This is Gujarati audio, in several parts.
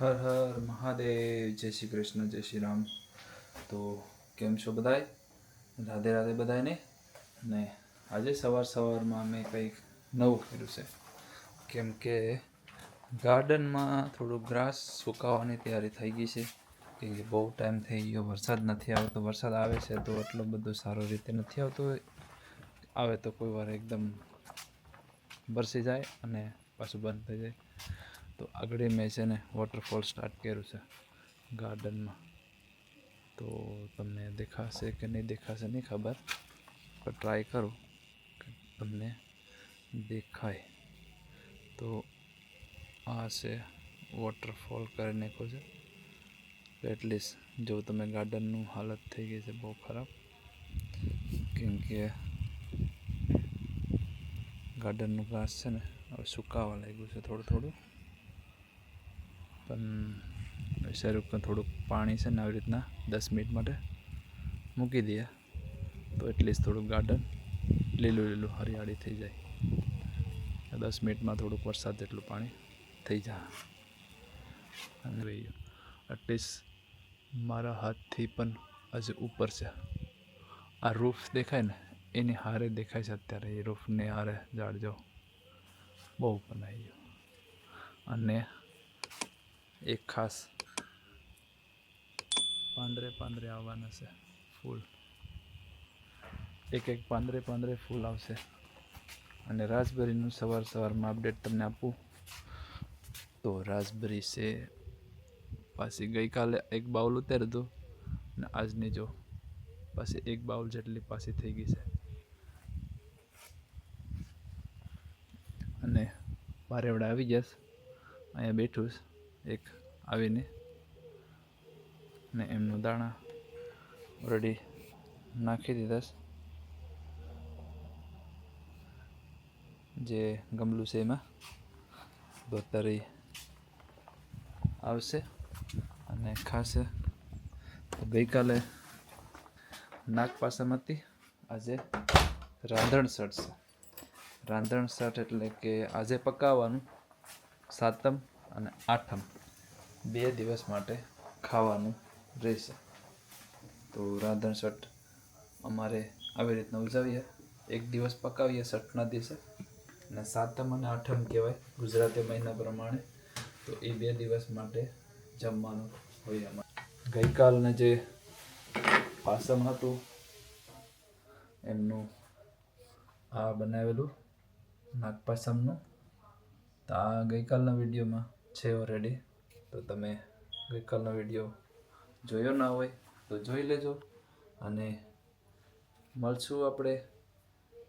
હર હર મહાદેવ, જય શ્રી કૃષ્ણ, જય શ્રી રામ. તો કેમ છો બધાય? રાધે રાધે બધાયને. ને આજે સવાર સવારમાં મેં કંઈક નવું કર્યું છે. કેમ કે ગાર્ડનમાં થોડું ગ્રાસ સુકાવાની તૈયારી થઈ ગઈ છે. કેમ કે બહુ ટાઈમ થઈ ગયો, વરસાદ નથી આવતો, વરસાદ આવે છે તો એટલો બધો સારો રીતે નથી આવતો આવે તો કોઈ વાર એકદમ વરસી જાય અને પાછું બંધ થઈ જાય. તો આગળ મેં છે ને વોટરફોલ સ્ટાર્ટ કર્યું છે ગાર્ડનમાં તો તમને દેખાશે કે નહીં દેખાશે નહીં ખબર, પણ ટ્રાય કરું કે તમને દેખાય. તો આ છે વોટરફોલ કરી નાખ્યો છે. એટલીસ્ટ જો તમે ગાર્ડનનું હાલત થઈ ગઈ છે બહુ ખરાબ, કેમ કે ગાર્ડનનું ઘાસ છે ને હવે સુકાવા લાગ્યું છે થોડું થોડું. પણ શરૂ થોડુંક પાણી છે ને આવી રીતના દસ મિનિટ માટે મૂકી દઈએ. તો એટલીસ્ટ થોડુંક ગાર્ડન લીલું લીલું હરિયાળી થઈ જાય. દસ મિનિટમાં થોડુંક વરસાદ જેટલું પાણી થઈ જાય. અને રહી એટલીસ્ટ મારા હાથથી પણ હજુ ઉપર છે. આ રૂફ દેખાય ને, એની હારે દેખાય છે અત્યારે. એ રૂફને હારે જાળજો બહુ બનાવી ગયો. અને એક ખાસ. પાંદરે પાંદરે આવવાના છે ફૂલ. એક એક પાંદરે પાંદરે ફૂલ આવશે. અને રાસબેરીનું સવાર સવારમાં અપડેટ તમને આપું. તો રાસબેરી છે, પાછી ગઈકાલે એક બાઉલ ઉતાર્યું હતું. અને આજની જો, પાછી એક બાઉલ જેટલી પાછી થઈ ગઈ છે. અને બારેવડા આવી જશ અહીંયા બેઠું છે. એક આવીને ને એમનું દાણા ઓલરેડી નાખી દીધા છે. જે ગમલું છે એમાં. દોતારી આવશે. અને ખાસ ગઈકાલે નાગ પાસમ હતી. આજે રાંધણ સડશે રાંધણ સટ એટલે કે આજે પકાવવાનું સાતમ અને આઠમ. બે દિવસ માટે ખાવાનું રહેશે. તો રાંધણ શટ અમારે આવી રીતના ઉજવીએ એક દિવસ પકાવીએ શટના દિવસે. અને સાતમ અને આઠમ કહેવાય ગુજરાતી મહિના પ્રમાણે. તો એ બે દિવસ માટે જમવાનું હોય અમારે. ગઈકાલને જે પાસમ હતું, એમનું આ બનાવેલું નાગપાસમનું. તો આ ગઈકાલના વિડીયોમાં છે ઓલરેડી તો તમે ગઈકાલનો વીડિયો જોયો ના હોય તો જોઈ લેજો. અને મળશું આપણે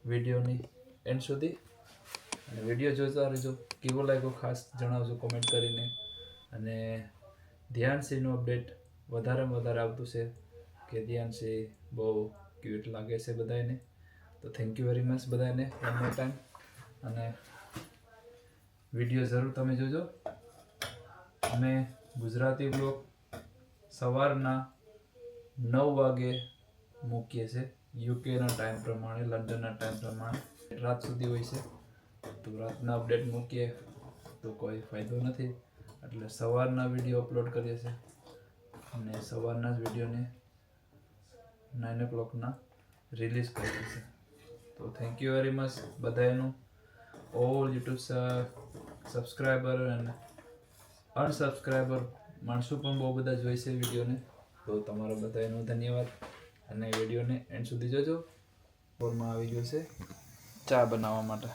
વિડીયોની એન્ડ સુધી. અને વીડિયો જોતા રહેજો. કેવો લાગ્યો ખાસ જણાવજો કોમેન્ટ કરીને. અને ધ્યાનસિંહનું અપડેટ વધારેમાં વધારે આવતું છે કે ધ્યાનસિંહ બહુ ક્યુટ લાગે છે બધાને તો થેન્ક યુ વેરી મચ બધાને વન મોર ટાઈમ અને વીડિયો જરૂર તમે જોજો. અમે ગુજરાતી બ્લોગ સવારના નવ વાગે મૂકીએ છે યુકેના ટાઈમ પ્રમાણે લંડનના ટાઈમ પ્રમાણે. રાત સુધી હોય છે. તો રાતના અપડેટ મૂકીએ. તો કોઈ ફાયદો નથી. એટલે સવારના વીડિયો અપલોડ કરીએ છીએ. અને સવારના જ વિડીયોને નાઇન ઓ ક્લોકના રિલીઝ કરીએ છે તો થેન્ક યુ વેરી મચ બધાનું ઓલ યુટ્યુબ સબસ્ક્રાઈબર અને અનસબસ્ક્રાઈબર માણસો પણ બહુ બધા જોઈ છે વિડીયોને. તો તમારો બધાનો ધન્યવાદ. અને વિડીયોને એન્ડ સુધી જોજો. ફોનમાં આવી ગયો છે ચા બનાવવા માટે.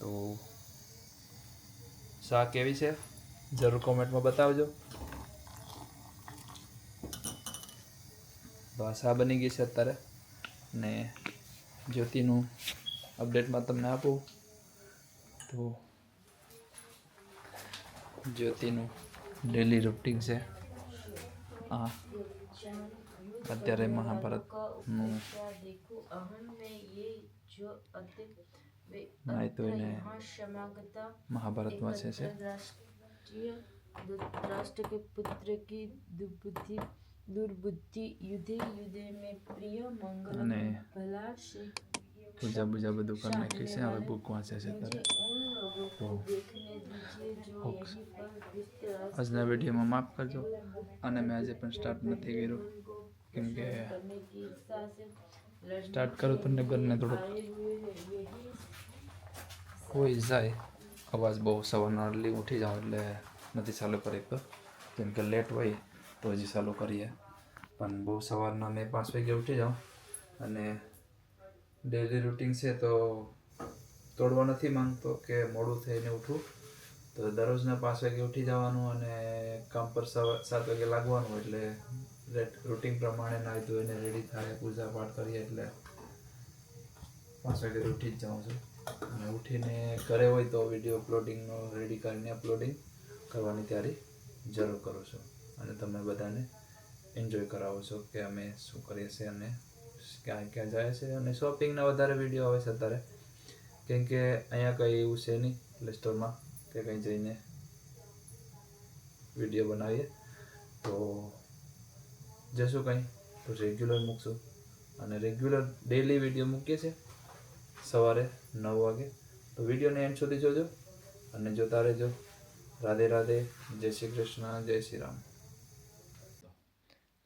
તો શા કેવી છે? જરૂર કોમેન્ટમાં બતાવજો. તો આ શા બની ગઈ છે અત્યારે. ને જ્યોતિનું અપડેટમાં તમને આપું. તો જ્યોતિનું ડેલી રૂટીન છે આ અત્યારે મહાભારતનું નાય તો એને મહાભારત વાંચે છે राष्ट्र के पुत्र की दुर्बुद्धि दुर्बुद्धि युद्धे युद्धे में प्रिय मंगल અને भला से પૂજા બૂજા બધું કરી નાખ્યું છે હવે બુક વાંચે છે ત્યારે તો. આજના વિડીયોમાં માફ કરજો અને મેં આજે પણ સ્ટાર્ટ નથી કર્યું કેમ કે સ્ટાર્ટ કરું તમને ઘરને થોડુંક કોઈ જાય અવાજ બહુ સવારના અર્લી ઉઠી જાઉં એટલે નથી ચાલુ કરી તો કેમ કે લેટ હોય તો હજી ચાલુ કરીએ પણ બહુ સવારના મેં પાંચ વાગે ઉઠી જાઉં અને ડેલી રૂટિન છે તો તોડવા નથી માંગતો કે મોડું થઈને ઉઠું. તો દરરોજના પાંચ વાગે ઉઠી જવાનું અને કામ પર સાત વાગે લાગવાનું એટલે રૂટિન પ્રમાણે નાહી ધોઈને રેડી થાય, પૂજા પાઠ કરીએ એટલે પાંચ વાગે ઉઠી જ જાઉં છું. અને ઉઠીને ઘરે હોય તો વીડિયો અપલોડિંગનો રેડી કરીને અપલોડિંગ કરવાની તૈયારી જરૂર કરું છું. અને તમે બધાને એન્જોય કરાવો છો કે અમે શું કરીએ છીએ અને ક્યાં ક્યાં જાય છે. અને શોપિંગના વધારે વીડિયો આવે છે અત્યારે. કેમ કે અહીંયા કંઈ એવું છે નહીં પ્લે સ્ટોરમાં કે કંઈ જઈને વીડિયો બનાવીએ. તો જશું કંઈ. તો રેગ્યુલર મૂકશું. અને રેગ્યુલર ડેલી વીડિયો મૂકીએ છીએ, સવારે નવ વાગે. તો વિડીયોને એન્ડ સુધી જોજો. અને જોતા રહેજો. રાધે રાધે. જય શ્રી કૃષ્ણ, જય શ્રી રામ.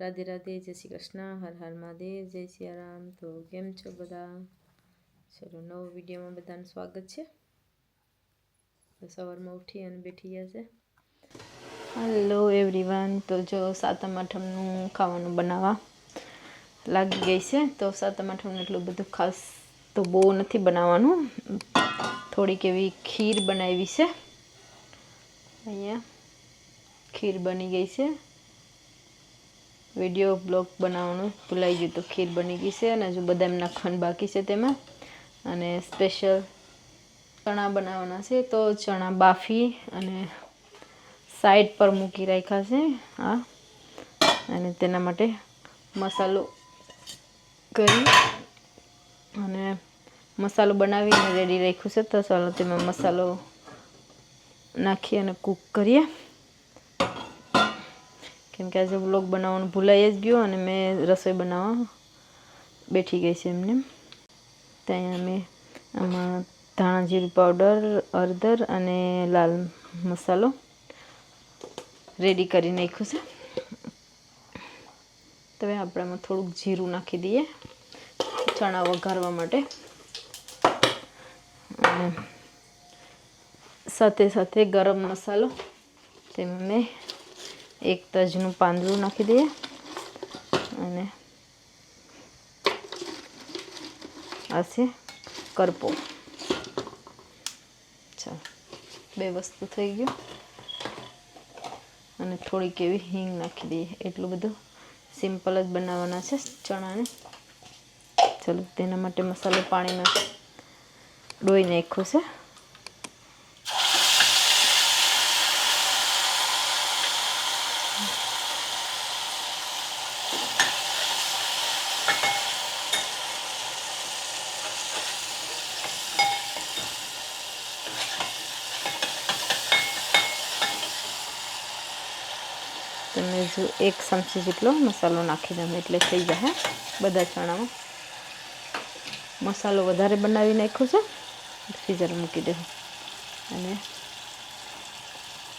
રાધે રાધે, જય શ્રી કૃષ્ણ, હર હર મહાદેવ, જય સિયારામ તો કેમ છો બધા? ચલો, નવો વિડીયોમાં બધાનું સ્વાગત છે. તો સવારમાં ઉઠી અને બેઠી ગયા છે. હલો એવરીવન તો જો સાતમ આઠમનું ખાવાનું બનાવવા લાગી ગઈ છે. તો સાતમ આઠમનું એટલું બધું ખાસ તો બહુ નથી બનાવવાનું. થોડીક એવી ખીર બનાવી છે. અહીંયા ખીર બની ગઈ છે. વીડિયો બ્લોગ બનાવવાનું. ભૂલાઈ ગયું તો ખીર બની ગઈ છે અને હજુ એમના ખંડ બાકી છે તેમાં. અને સ્પેશિયલ ચણા બનાવવાના છે. તો ચણા બાફી અને સાઈડ પર મૂકી રાખ્યા છે આ. અને તેના માટે મસાલો કરી અને મસાલો બનાવીને રેડી રાખ્યું છે. તો ચાલો તેમાં મસાલો નાખી અને કૂક કરીએ. કેમ કે આજે વ્લોગ બનાવવાનું ભૂલાઈ જ ગયો અને મેં રસોઈ બનાવવા બેઠી ગઈ છે એમને. ત્યાં અમે આમાં ધાણા જીરું પાવડર હળદર અને લાલ મસાલો રેડી કરી નાખ્યું છે. તો હવે આપણામાં થોડુંક જીરું નાખી દઈએ ચણા વઘારવા માટે. અને સાથે સાથે ગરમ મસાલો તેમાં મેં એક તજનું પાંદડું નાખી દઈએ. અને આ છે કરપો. ચાલો, બે વસ્તુ થઈ ગયું. અને થોડીક એવી હિંગ નાખી દઈએ. એટલું બધું સિમ્પલ જ બનાવવાના છે ચણાને. ચલો, તેના માટે મસાલો પાણીમાં ડોઈ નાખ્યો છે. તમે જો એક ચમચી જેટલો મસાલો નાખી દઉં એટલે થઈ જશે બધા ચણામાં. મસાલો વધારે બનાવી નાખ્યો છે. ફ્રીઝર મૂકી દઉં અને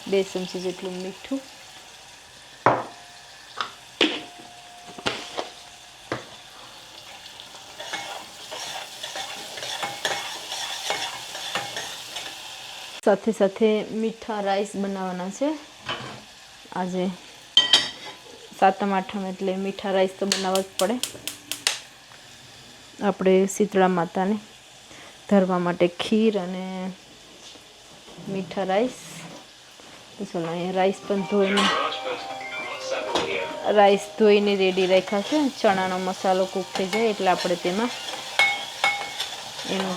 બે ચમચી જેટલું મીઠું. સાથે સાથે મીઠા રાઈસ બનાવવાના છે. આજે સાતમ, આઠમ એટલે મીઠા રાઈસ તો બનાવવા જ પડે. આપણે શીતળા માતાને ધરવા માટે ખીર અને મીઠા રાઈસ. તો અહીંયા રાઈસ પણ ધોઈને રાઈસ ધોઈને રેડી રાખ્યા છે. ચણાનો મસાલો કૂક થઈ જાય એટલે આપણે તેમાં એનો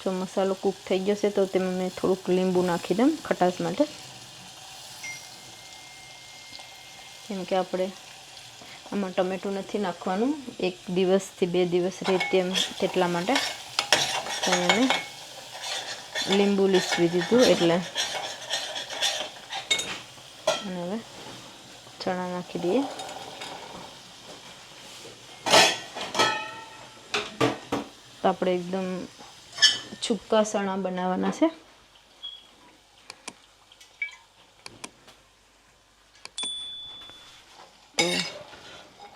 જો મસાલો કૂક થઈ ગયો છે તો તેમાં મેં થોડુંક લીંબુ નાખી દઉં ખટાશ માટે. કેમ કે આપણે આમાં ટમેટું નથી નાખવાનું. એક દિવસથી બે દિવસ રહે તેમ તેટલા માટે. તો મેં લીંબુ લીસવી દીધું એટલે અને હવે ચણા નાખી દઈએ. આપણે એકદમ છુક્કા ચણા બનાવવાના છે તો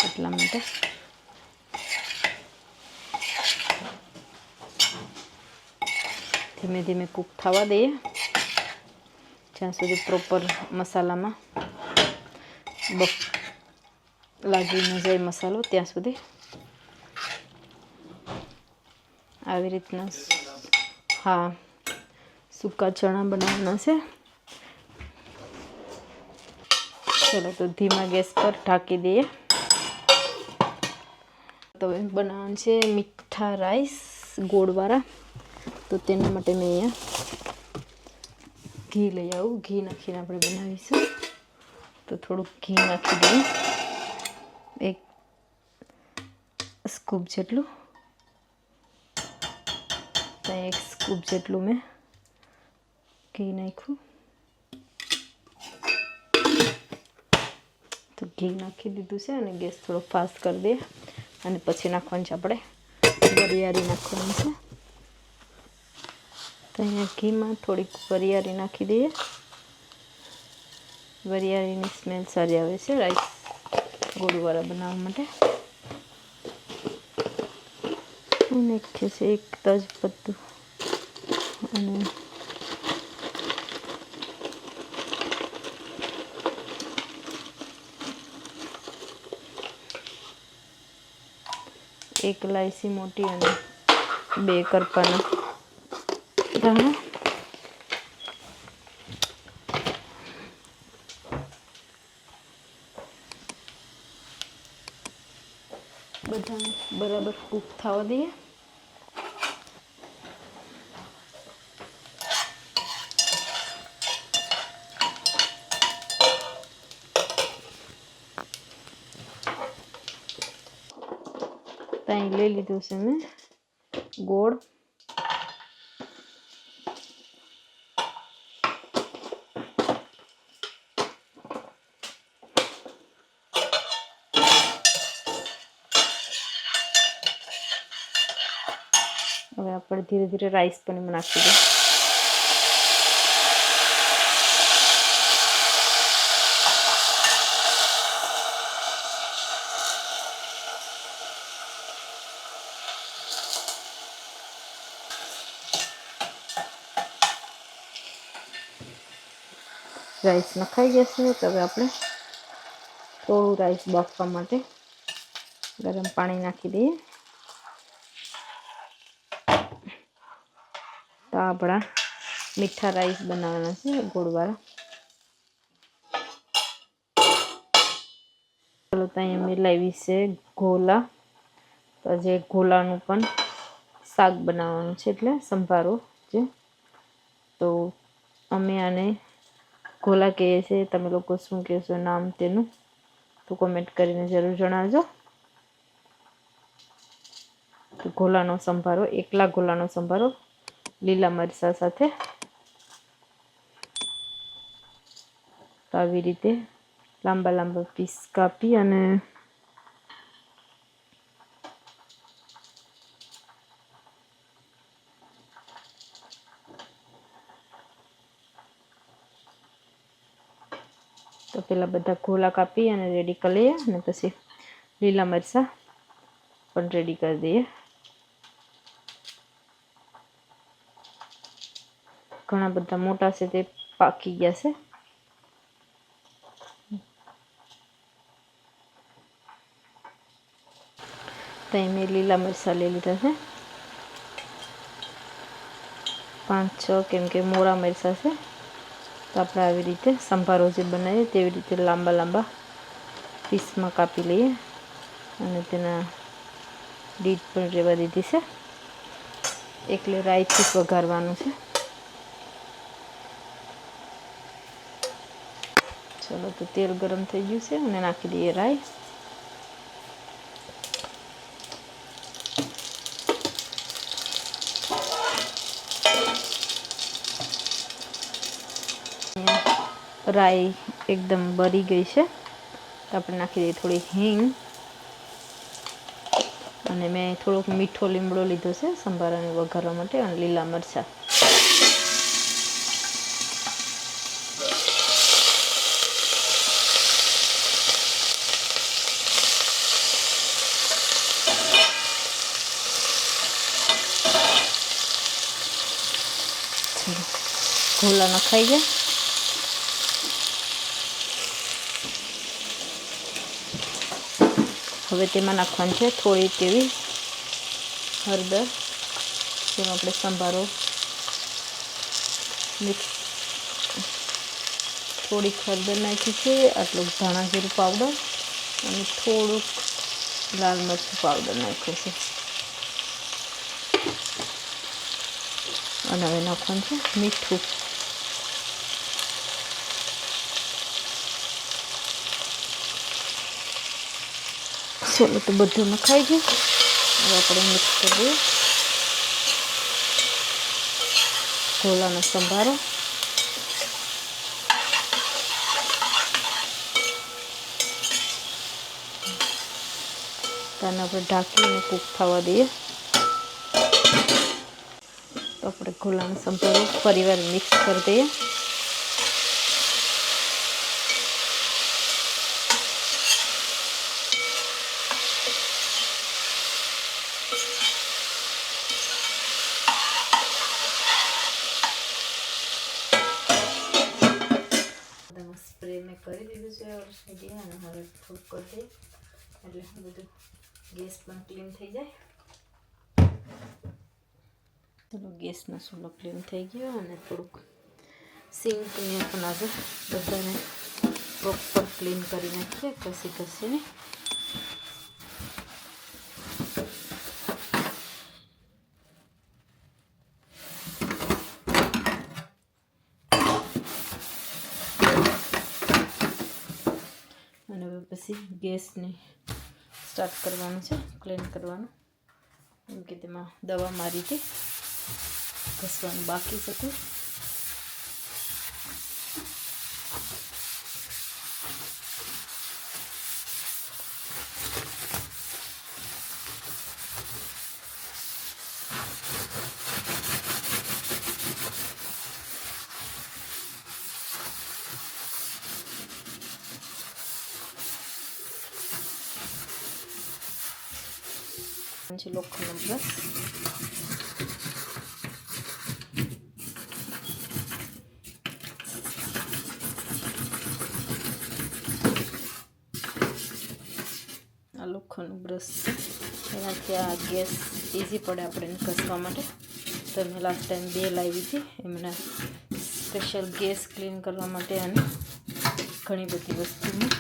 એટલા માટે ધીમે ધીમે કૂક થવા દઈએ. જ્યાં સુધી પ્રોપર મસાલામાં બફ લાગી ન જાય મસાલો, ત્યાં સુધી આવી રીતના હા, સૂકા ચણા બનાવવાના છે. ચલો તો ધીમા ગેસ પર ઢાંકી દઈએ. તો બનાવવાનું છે મીઠા રાઈસ ગોળવાળા તો તેના માટે મેં અહીંયા ઘી લઈ આવું. ઘી નાખીને આપણે બનાવીશું. તો થોડુંક ઘી નાખી દઈએ. એક સ્કૂપ જેટલું. ત્યાં એક સ્કૂપ જેટલું મેં ઘી નાખ્યું. તો ઘી નાખી દીધું છે અને ગેસ થોડો ફાસ્ટ કરી દઈએ. અને પછી નાખવાનું છે આપણે વરિયાળી નાખવાની છે. તો અહીંયા ઘીમાં થોડીક વરિયાળી નાખી દઈએ. વરિયાળીની સ્મેલ સારી આવે છે રાઈસ ગોળવાળા બનાવવા માટે. અને છે એક તજપત્તું. અને એક ઇલાયચી મોટી અને બે કરપાના દાણા બધાને બરાબર કૂક થવા દઈએ ત્યાં લઈ લીધું છે મેં. ગોળ. હવે આપણે ધીરે ધીરે રાઈસ પણ નાખી દઈએ. રાઈસ નખાઈ જશે તવે આપણે થોડું રાઈસ બાફવા માટે ગરમ પાણી નાખી દઈએ. તો આપણા મીઠા રાઈસ બનાવવાના છે ગોળવાળા. ચાલો ત્યાં અમે લાવી છે ઘોલા તો જે ઘોલાનું પણ શાક બનાવવાનું છે એટલે સંભારો છે. તો અમે આને ઘોલા કહે છે તમે લોકો શું કહેશો નામ તેનું તો કોમેન્ટ કરીને જરૂર જણાવજો ગોલાનો સંભારો એકલા ઘોલાનો સંભારો લીલા મરચા સાથે તો આવી રીતે લાંબા લાંબા પીસ કાપી અને તો પેલા બધા ગોલા કાપી અને રેડી કરી લઈએ અને પછી લીલા મરચાં પણ રેડી કરી દઈએ. ઘણા બધા મોટા છે તે પાકી ગયા છે. તો અહીં મેં લીલા મરચાં લઈ લીધા છે. પાંચ છ કેમ કે મોરા મરચાં છે. તો આપણે આવી રીતે સંભારો જે બનાવીએ તેવી રીતે લાંબા લાંબા પીસમાં કાપી લઈએ અને તેના ડીટ પણ રહેવા દીધી છે. એટલે રાઈથી વઘારવાનું છે. ચલો તો તેલ ગરમ થઈ ગયું છે અને નાખી દઈએ રાઈ. રાઈ એકદમ બળી ગઈ છે. તો આપણે નાખી દઈએ થોડી હિંગ. અને મેં થોડોક મીઠો લીમડો લીધો છે, સંભારાને વઘારવા માટે, અને લીલા મરચાં. ઘોલા નખાઈ જાય હવે તેમાં નાખવાનું છે થોડી તેવી હળદર, જેમાં આપણે સંભારો મિક્સ થોડીક હળદર નાખી છે, આટલું ધાણા જીરું પાવડર અને થોડુંક લાલ મરચું પાવડર નાખ્યું છે. અને હવે નાખવાનું છે મીઠું. ચલો તો બધું નખાઈ ગયું. હવે આપણે મિક્સ કરી દઈએ. ઢોલાનો સંભારો. તેને આપણે ઢાંકીને કૂક થવા દઈએ. તો આપણે ઘોલાનો સંભારો ફરીવાર મિક્સ કરી દઈએ બધામાં સ્પ્રે મેં કરી દીધું છે ઓલરેડી અને હવે થોડુંક કરી દઈએ. એટલે બધું ગેસ પણ ક્લીન થઈ જાય. ચલો, ગેસનો સોલો ક્લીન થઈ ગયો અને થોડુંક સિંકને પણ આજે બધાને પ્રોપર ક્લીન કરી નાખીએ કસી ઘસીને હવે પછી ગેસને સ્ટાર્ટ કરવાનું છે, ક્લીન કરવાનું. કેમ કે તેમાં દવા મારી હતી ઘસવાનું બાકી છે છે લોખંડનો બ્રશ આ લોખંડનું બ્રશ છે એનાથી આ ગેસ ઇઝી પડે આપણે ઘસવા માટે તો મેં લાસ્ટ ટાઈમ બે લાવી હતી એમને સ્પેશિયલ ગેસ ક્લીન કરવા માટે અને ઘણી બધી વસ્તુમાં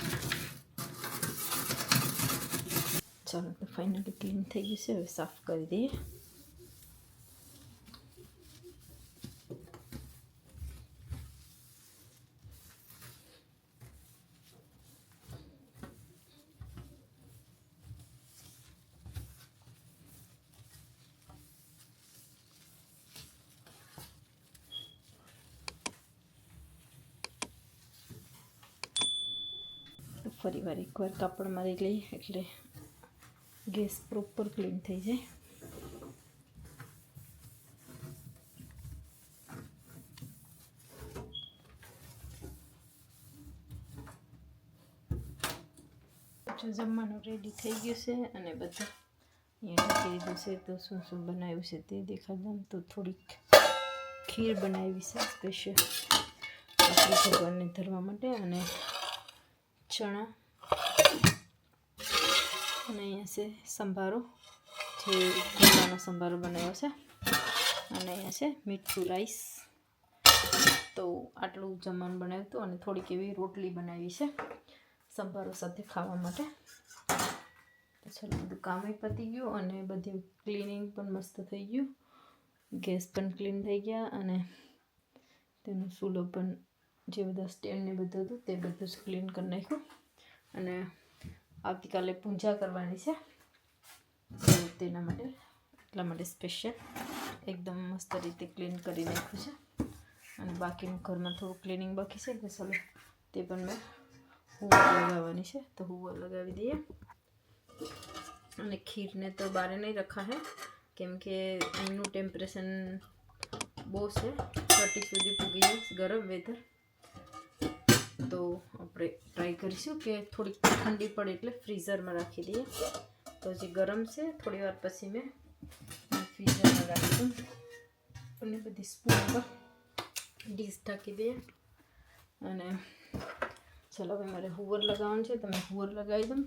ચાલો ફાઇનલી ક્લીન થઈ ગયું છે હવે સાફ કરી દઈએ ફરી વાર એકવાર કાપડ મારી લઈએ એટલે ગેસ પ્રોપર ક્લીન થઈ જાય. જમવાનું રેડી થઈ ગયું છે અને બધું અહીંયા ઢાંકી દીધું છે. તો શું શું બનાવ્યું છે તે દેખાડું તો થોડીક ખીર બનાવી છે સ્પેશિયલ આપણી ભગવાનને ધરવા માટે અને ચણા અને અહીંયા છે સંભારો, જે ગુંદાનો સંભારો બનાવ્યો છે. અને અહીંયા છે મીઠું રાઈસ તો આટલું જમવાનું બનાવ્યું હતું અને થોડીક એવી રોટલી બનાવી છે સંભારો સાથે ખાવા માટે. ચાલો બધું કામે પતી ગયું અને બધી ક્લિનિંગ પણ મસ્ત થઈ ગયું. ગેસ પણ ક્લીન થઈ ગયા અને તેનું સુલો પણ જે બધા સ્ટેન્ડ ને બધું હતું તે બધું જ ક્લીન કરી નાખ્યું. અને આવતીકાલે પૂજા કરવાની છે. તેના માટે, એટલા માટે સ્પેશિયલ એકદમ મસ્ત રીતે ક્લીન કરી નાખ્યું છે. અને બાકીનું ઘરમાં થોડું ક્લિનિંગ બાકી છે, એટલે ચાલો તે પણ મેં હુવા લગાવવાની છે. તો હુવા લગાવી દઈએ. અને ખીરને તો બારે નહીં રખા હે કેમ કે એનું ટેમ્પરેચર બહુ છે. થર્ટી સુધી પૂગી ગરમ વેધર તો આપણે ટ્રાય કરીશું કે થોડીક ઠંડી પડે એટલે ફ્રીઝરમાં રાખી દઈએ. તો જે ગરમ છે, થોડી વાર પછી મેં ફ્રીઝરમાં રાખી દઉં. અને બધી સ્પૂન પર ડીશ ઢાંકી દઈએ. અને ચલો હવે મારે હુવર લગાવવાનું છે તમે હુવર લગાવી દઉં.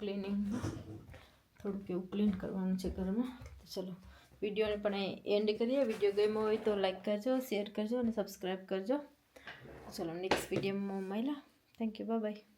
ક્લિનિંગ થોડુંક એવું ક્લીન કરવાનું છે ઘરમાં. તો ચલો, વિડીયોને પણ એન્ડ કરીએ. વીડિયો ગમ્યો હોય તો લાઈક કરજો શેર કરજો અને સબસ્ક્રાઈબ કરજો. ચલો નેક્સ્ટ વિડીયોમાં મળ્યા થેન્ક યુ બાય બાય